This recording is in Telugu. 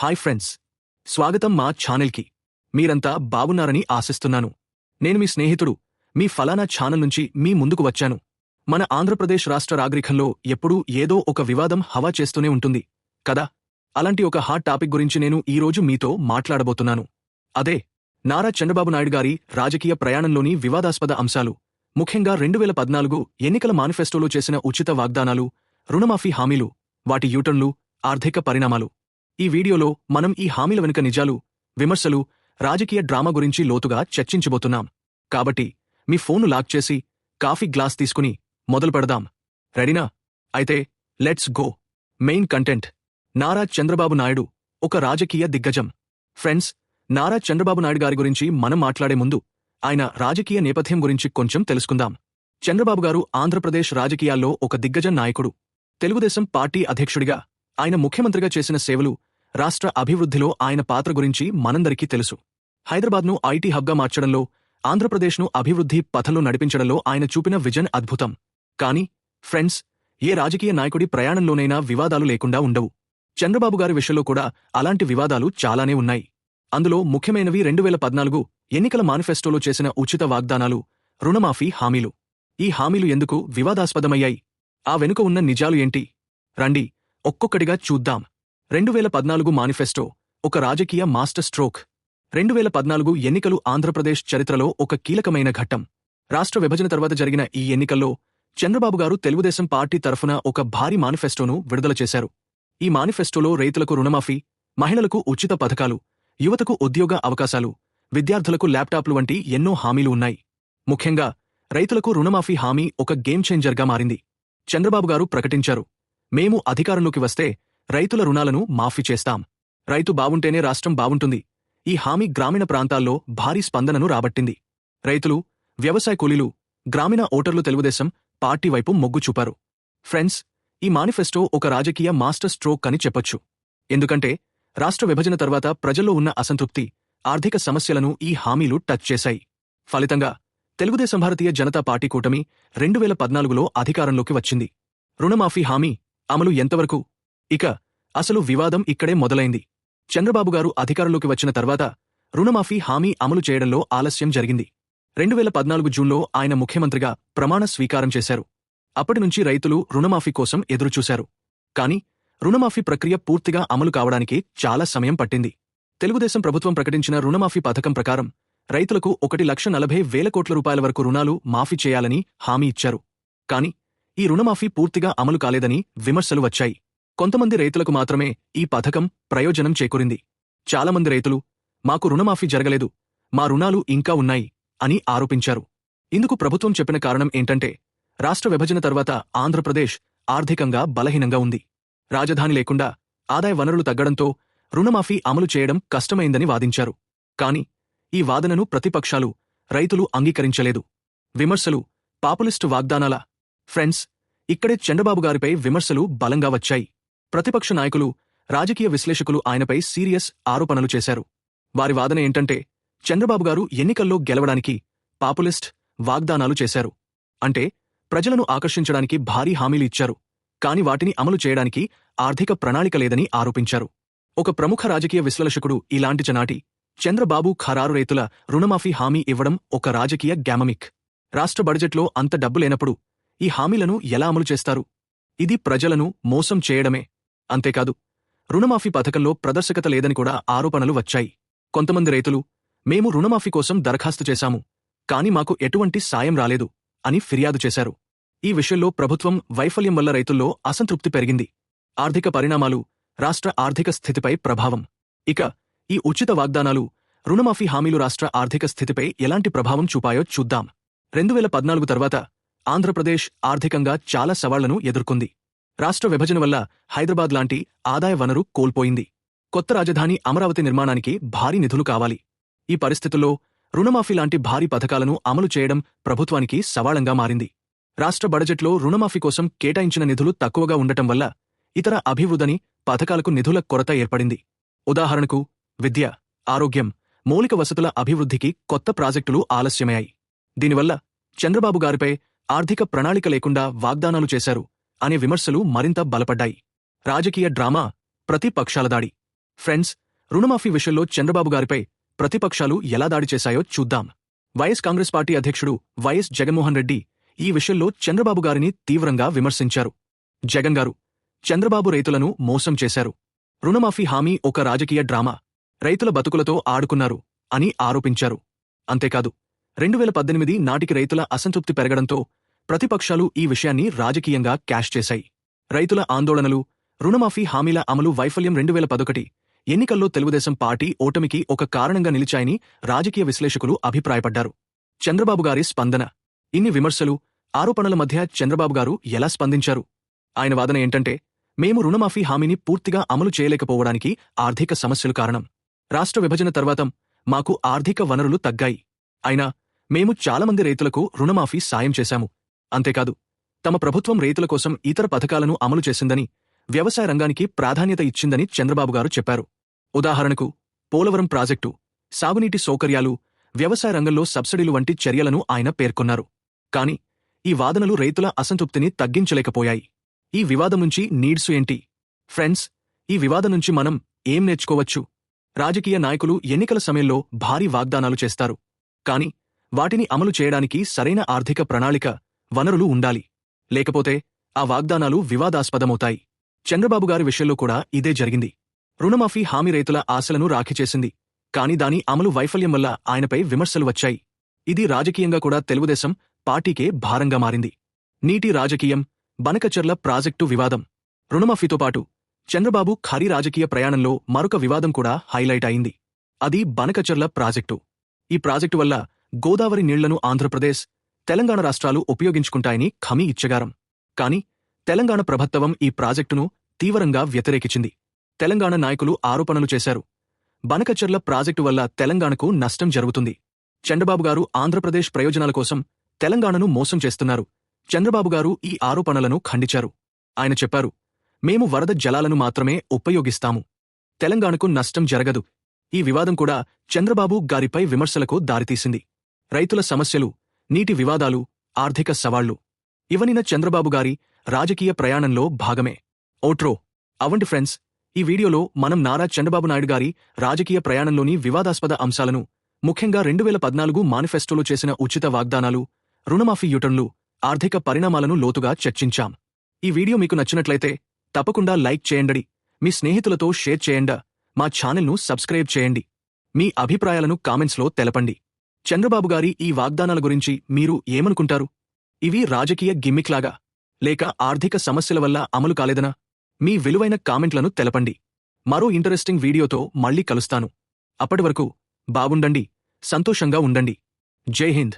Hi friends. స్వాగతం మా ఛానల్కి. మీరంతా బాగున్నారని ఆశిస్తున్నాను. నేను మీ స్నేహితుడు. మీ ఫలానా ఛానల్ నుంచి మీ ముందుకు వచ్చాను. మన ఆంధ్రప్రదేశ్ రాష్ట్ర రాగ్రికంలో ఎప్పుడూ ఏదో ఒక వివాదం హవా చేస్తూనే ఉంటుంది. కదా? అలాంటి ఒక హాట్ టాపిక్ గురించి నేను ఈరోజు మీతో మాట్లాడబోతున్నాను. అదే నారా చంద్రబాబు నాయుడు గారి రాజకీయ ప్రయాణంలోని వివాదాస్పద అంశాలు. ముఖ్యంగా రెండు వేల పద్నాలుగు ఎన్నికల మానిఫెస్టోలో చేసిన ఉచిత వాగ్దానాలు రుణమాఫీ హామీలు వాటి యూటర్న్లు ఆర్థిక పరిణామాలు. ఈ వీడియోలో మనం ఈ హామీల వెనుక నిజాలు విమర్శలు రాజకీయ డ్రామా గురించి లోతుగా చర్చించబోతున్నాం. కాబట్టి మీ ఫోన్ను లాక్ చేసి కాఫీ గ్లాస్ తీసుకుని మొదలు పెడదాం. రెడీనా? అయితే let's go. Main content. Nara Chandrababu Naidu ఒక రాజకీయ దిగ్గజం. ఫ్రెండ్స్ నారా చంద్రబాబు నాయుడు గారి గురించి మనం మాట్లాడే ముందు ఆయన రాజకీయ నేపథ్యం గురించి కొంచెం తెలుసుకుందాం. చంద్రబాబు గారు ఆంధ్రప్రదేశ్ రాజకీయాల్లో ఒక దిగ్గజ నాయకుడు. తెలుగుదేశం పార్టీ అధ్యక్షుడిగా ఆయన ముఖ్యమంత్రిగా చేసిన సేవలు రాష్ట్ర అభివృద్ధిలో ఆయన పాత్ర గురించి మనందరికీ తెలుసు. హైదరాబాద్ను ఐటీ హబ్గా మార్చడంలో ఆంధ్రప్రదేశ్ను అభివృద్ధి పథంలో నడిపించడంలో ఆయన చూపిన విజన్ అద్భుతం. కానీ ఫ్రెండ్స్ ఏ రాజకీయ నాయకుడి ప్రయాణంలోనైనా వివాదాలు లేకుండా ఉండవు. చంద్రబాబు గారి విషయంలో కూడా అలాంటి వివాదాలు చాలానే ఉన్నాయి. అందులో ముఖ్యమైనవి రెండు వేల పద్నాలుగు ఎన్నికల మానిఫెస్టోలో చేసిన ఉచిత వాగ్దానాలు రుణమాఫీ హామీలు. ఈ హామీలు ఎందుకు వివాదాస్పదమయ్యాయి? ఆ వెనుక ఉన్న నిజాలు ఏంటి? రండి ఒక్కొక్కటిగా చూద్దాం. రెండు వేల పద్నాలుగు మానిఫెస్టో ఒక రాజకీయ మాస్టర్ స్ట్రోక్. రెండు వేల పద్నాలుగు ఎన్నికలు ఆంధ్రప్రదేశ్ చరిత్రలో ఒక కీలకమైన ఘట్టం. రాష్ట్ర విభజన తర్వాత జరిగిన ఈ ఎన్నికల్లో చంద్రబాబు గారు తెలుగుదేశం పార్టీ తరఫున ఒక భారీ మానిఫెస్టోను విడుదల చేశారు. ఈ మానిఫెస్టోలో రైతులకు రుణమాఫీ మహిళలకు ఉచిత పథకాలు యువతకు ఉద్యోగ అవకాశాలు విద్యార్థులకు ల్యాప్టాప్లు వంటి ఎన్నో హామీలు ఉన్నాయి. ముఖ్యంగా రైతులకు రుణమాఫీ హామీ ఒక గేమ్ చేంజర్గా మారింది. చంద్రబాబు గారు ప్రకటించారు మేము అధికారంలోకి వస్తే రైతుల రుణాలను మాఫీ చేస్తాం. రైతు బావుంటేనే రాష్ట్రం బావుంటుంది. ఈ హామీ గ్రామీణ ప్రాంతాల్లో భారీ స్పందనను రాబట్టింది. రైతులు వ్యవసాయ కూలీలు గ్రామీణ ఓటర్లు తెలుగుదేశం పార్టీ వైపు మొగ్గు చూపారు. ఫ్రెండ్స్ ఈ మానిఫెస్టో ఒక రాజకీయ మాస్టర్ స్ట్రోక్ అని చెప్పొచ్చు. ఎందుకంటే రాష్ట్ర విభజన తర్వాత ప్రజల్లో ఉన్న అసంతృప్తి ఆర్థిక సమస్యలను ఈ హామీలు టచ్ చేశాయి. ఫలితంగా తెలుగుదేశం భారతీయ జనతా పార్టీ కూటమి రెండు వేల పద్నాలుగులో అధికారంలోకి వచ్చింది. రుణమాఫీ హామీ అమలు ఎంతవరకు? ఇక అసలు వివాదం ఇక్కడే మొదలైంది. చంద్రబాబుగారు అధికారంలోకి వచ్చిన తర్వాత రుణమాఫీ హామీ అమలు చేయడంలో ఆలస్యం జరిగింది. రెండు వేల పద్నాలుగు జూన్లో ఆయన ముఖ్యమంత్రిగా ప్రమాణ స్వీకారం చేశారు. అప్పటినుంచి రైతులు రుణమాఫీ కోసం ఎదురుచూశారు. కాని రుణమాఫీ ప్రక్రియ పూర్తిగా అమలు కావడానికి చాలా సమయం పట్టింది. తెలుగుదేశం ప్రభుత్వం ప్రకటించిన రుణమాఫీ పథకం ప్రకారం రైతులకు ఒకటి లక్ష నలభై వేల కోట్ల రూపాయల వరకు రుణాలు మాఫీ చేయాలని హామీ ఇచ్చారు. కాని ఈ రుణమాఫీ పూర్తిగా అమలు కాలేదని విమర్శలు వచ్చాయి. కొంతమంది రైతులకు మాత్రమే ఈ పథకం ప్రయోజనం చేకూరింది. చాలామంది రైతులు మాకు రుణమాఫీ జరగలేదు మా రుణాలు ఇంకా ఉన్నాయి అని ఆరోపించారు. ఇందుకు ప్రభుత్వం చెప్పిన కారణం ఏంటంటే రాష్ట్ర విభజన తర్వాత ఆంధ్రప్రదేశ్ ఆర్థికంగా బలహీనంగా ఉంది. రాజధాని లేకుండా ఆదాయ వనరులు తగ్గడంతో రుణమాఫీ అమలు చేయడం కష్టమైందని వాదించారు. కాని ఈ వాదనను ప్రతిపక్షాలు రైతులు అంగీకరించలేదు. విమర్శలు పాపులిస్టు వాగ్దానాల. ఫ్రెండ్స్ ఇక్కడే చంద్రబాబు గారిపై విమర్శలు బలంగా వచ్చాయి. ప్రతిపక్ష నాయకులు రాజకీయ విశ్లేషకులు ఆయనపై సీరియస్ ఆరోపణలు చేశారు. వారి వాదన ఏంటంటే చంద్రబాబు గారు ఎన్నికల్లో గెలవడానికి పాపులిస్ట్ వాగ్దానాలు చేశారు. అంటే ప్రజలను ఆకర్షించడానికి భారీ హామీలు ఇచ్చారు. కాని వాటిని అమలు చేయడానికి ఆర్థిక ప్రణాళిక లేదని ఆరోపించారు. ఒక ప్రముఖ రాజకీయ విశ్లేషకుడు ఇలాంటి చనాటి చంద్రబాబు ఖరారు రైతుల రుణమాఫీ హామీ ఇవ్వడం ఒక రాజకీయ గ్యామమిక్. రాష్ట్ర బడ్జెట్లో అంత డబ్బు లేనప్పుడు ఈ హామీలను ఎలా అమలు చేస్తారు? ఇది ప్రజలను మోసం చేయడమే. అంతేకాదు రుణమాఫీ పథకంలో ప్రదర్శకత లేదని కూడా ఆరోపణలు వచ్చాయి. కొంతమంది రైతులు మేము రుణమాఫీ కోసం దరఖాస్తు చేశాము కాని మాకు ఎటువంటి సాయం రాలేదు అని ఫిర్యాదు చేశారు. ఈ విషయంలో ప్రభుత్వం వైఫల్యం వల్ల రైతుల్లో అసంతృప్తి పెరిగింది. ఆర్థిక పరిణామాలు రాష్ట్ర ఆర్థిక స్థితిపై ప్రభావం. ఇక ఈ ఉచిత వాగ్దానాలు రుణమాఫీ హామీలు రాష్ట్ర ఆర్థిక స్థితిపై ఎలాంటి ప్రభావం చూపాయో చూద్దాం. రెండు వేల పద్నాలుగు తర్వాత ఆంధ్రప్రదేశ్ ఆర్థికంగా చాలా సవాళ్ళను ఎదుర్కొంది. రాష్ట్ర విభజన వల్ల హైదరాబాద్ లాంటి ఆదాయ వనరు కోల్పోయింది. కొత్త రాజధాని అమరావతి నిర్మాణానికి భారీ నిధులు కావాలి. ఈ పరిస్థితుల్లో రుణమాఫీ లాంటి భారీ పథకాలను అమలు చేయడం ప్రభుత్వానికి సవాళంగా మారింది. రాష్ట్ర బడ్జెట్లో రుణమాఫీ కోసం కేటాయించిన నిధులు తక్కువగా ఉండటం వల్ల ఇతర అభివృద్ధిని పథకాలకు నిధుల కొరత ఏర్పడింది. ఉదాహరణకు విద్య ఆరోగ్యం మౌలిక వసతుల అభివృద్ధికి కొత్త ప్రాజెక్టులు ఆలస్యమయ్యాయి. దీనివల్ల చంద్రబాబు గారిపై ఆర్థిక ప్రణాళిక లేకుండా వాగ్దానాలు చేశారు అనే విమర్శలు మరింత బలపడ్డాయి. రాజకీయ డ్రామా ప్రతిపక్షాల దాడి. ఫ్రెండ్స్ రుణమాఫీ విషయంలో చంద్రబాబు గారిపై ప్రతిపక్షాలు ఎలా దాడి చేశాయో చూద్దాం. వైఎస్ కాంగ్రెస్ పార్టీ అధ్యక్షుడు వైఎస్ జగన్మోహన్ రెడ్డి ఈ విషయంలో చంద్రబాబు గారిని తీవ్రంగా విమర్శించారు. జగన్ గారు చంద్రబాబు రైతులను మోసం చేశారు. రుణమాఫీ హామీ ఒక రాజకీయ డ్రామా. రైతుల బతుకులతో ఆడుకున్నారు అని ఆరోపించారు. అంతేకాదు రెండు వేల పద్దెనిమిది నాటికి రైతుల అసంతృప్తి పెరగడంతో ప్రతిపక్షాలు ఈ విషయాన్ని రాజకీయంగా క్యాష్ చేశాయి. రైతుల ఆందోళనలు రుణమాఫీ హామీల అమలు వైఫల్యం రెండు వేల పదొకటి ఎన్నికల్లో తెలుగుదేశం పార్టీ ఓటమికి ఒక కారణంగా నిలిచాయని రాజకీయ విశ్లేషకులు అభిప్రాయపడ్డారు. చంద్రబాబు గారి స్పందన. ఇన్ని విమర్శలు ఆరోపణల మధ్య చంద్రబాబు గారు ఎలా స్పందించారు? ఆయన వాదన ఏంటంటే మేము రుణమాఫీ హామీని పూర్తిగా అమలు చేయలేకపోవడానికి ఆర్థిక సమస్యలు కారణం. రాష్ట్ర విభజన తర్వాత మాకు ఆర్థిక వనరులు తగ్గాయి. అయినా మేము చాలామంది రైతులకు రుణమాఫీ సాయం చేశాము. అంతేకాదు తమ ప్రభుత్వం రైతుల కోసం ఇతర పథకాలను అమలు చేసిందని వ్యవసాయ రంగానికి ప్రాధాన్యత ఇచ్చిందని చంద్రబాబు గారు చెప్పారు. ఉదాహరణకు పోలవరం ప్రాజెక్టు సాగునీటి సౌకర్యాలు వ్యవసాయ రంగంలో సబ్సిడీలు వంటి చర్యలను ఆయన పేర్కొన్నారు. కాని ఈ వాదనలు రైతుల అసంతృప్తిని తగ్గించలేకపోయాయి. ఈ వివాదం నుంచి నీడ్సు ఏంటి? ఫ్రెండ్స్ ఈ వివాదం నుంచి మనం ఏం నేర్చుకోవచ్చు? రాజకీయ నాయకులు ఎన్నికల సమయంలో భారీ వాగ్దానాలు చేస్తారు. కాని వాటిని అమలు చేయడానికి సరైన ఆర్థిక ప్రణాళిక వనరులు ఉండాలి. లేకపోతే ఆ వాగ్దానాలు వివాదాస్పదమవుతాయి. చంద్రబాబు గారి విషయంలో కూడా ఇదే జరిగింది. రుణమాఫీ హామీ రైతుల ఆశలను రాఖీ చేసింది. కాని దాని అమలు వైఫల్యం వల్ల ఆయనపై విమర్శలు వచ్చాయి. ఇది రాజకీయంగా కూడా తెలుగుదేశం పార్టీకే భారంగా మారింది. నీటి రాజకీయం బనకచర్ల ప్రాజెక్టు వివాదం. రుణమాఫీతో పాటు చంద్రబాబు ఖరీ రాజకీయ ప్రయాణంలో మరొక వివాదం కూడా హైలైట్ అయింది. అది బనకచర్ల ప్రాజెక్టు. ఈ ప్రాజెక్టు వల్ల గోదావరి నీళ్ళను ఆంధ్రప్రదేశ్ తెలంగాణ రాష్ట్రాలు ఉపయోగించుకుంటాయని ఖమీ ఇచ్చగారం. కాని తెలంగాణ ప్రభుత్వం ఈ ప్రాజెక్టును తీవ్రంగా వ్యతిరేకించింది. తెలంగాణ నాయకులు ఆరోపణలు చేశారు. బనకచర్ల ప్రాజెక్టు వల్ల తెలంగాణకు నష్టం జరుగుతుంది. చంద్రబాబు గారు ఆంధ్రప్రదేశ్ ప్రయోజనాల కోసం తెలంగాణను మోసం చేస్తున్నారు. చంద్రబాబు గారు ఈ ఆరోపణలను ఖండించారు. ఆయన చెప్పారు మేము వరద జలాలను మాత్రమే ఉపయోగిస్తాము. తెలంగాణకు నష్టం జరగదు. ఈ వివాదం కూడా చంద్రబాబు గారిపై విమర్శలకు దారితీసింది. రైతుల సమస్యలు నీటి వివాదాలు ఆర్థిక సవాళ్ళు. ఇవనిన చంద్రబాబుగారి రాజకీయ ప్రయాణంలో భాగమే. ఓట్రో. అవంటి ఫ్రెండ్స్ ఈ వీడియోలో మనం నారా చంద్రబాబు నాయుడు గారి రాజకీయ ప్రయాణంలోని వివాదాస్పద అంశాలను ముఖ్యంగా రెండు వేల పద్నాలుగు మానిఫెస్టోలో చేసిన ఉచిత వాగ్దానాలు రుణమాఫీ యూటర్న్లు ఆర్థిక పరిణామాలను లోతుగా చర్చించాం. ఈ వీడియో మీకు నచ్చినట్లయితే తప్పకుండా లైక్ చేయండి. మీ స్నేహితులతో షేర్ చేయండి. మా ఛానల్ను సబ్స్క్రైబ్ చేయండి. మీ అభిప్రాయాలను కామెంట్స్లో తెలపండి. చంద్రబాబు గారి ఈ వాగ్దానాల గురించి మీరు ఏమనుకుంటారు? ఇవి రాజకీయ గిమ్మిక్లాగా లేక ఆర్థిక సమస్యల వల్ల అమలు కాలేదనా? మీ విలువైన కామెంట్లను తెలపండి. మరో ఇంటరెస్టింగ్ వీడియోతో మళ్ళీ కలుస్తాను. అప్పటి వరకు బాగుండండి సంతోషంగా ఉండండి. జై హింద్.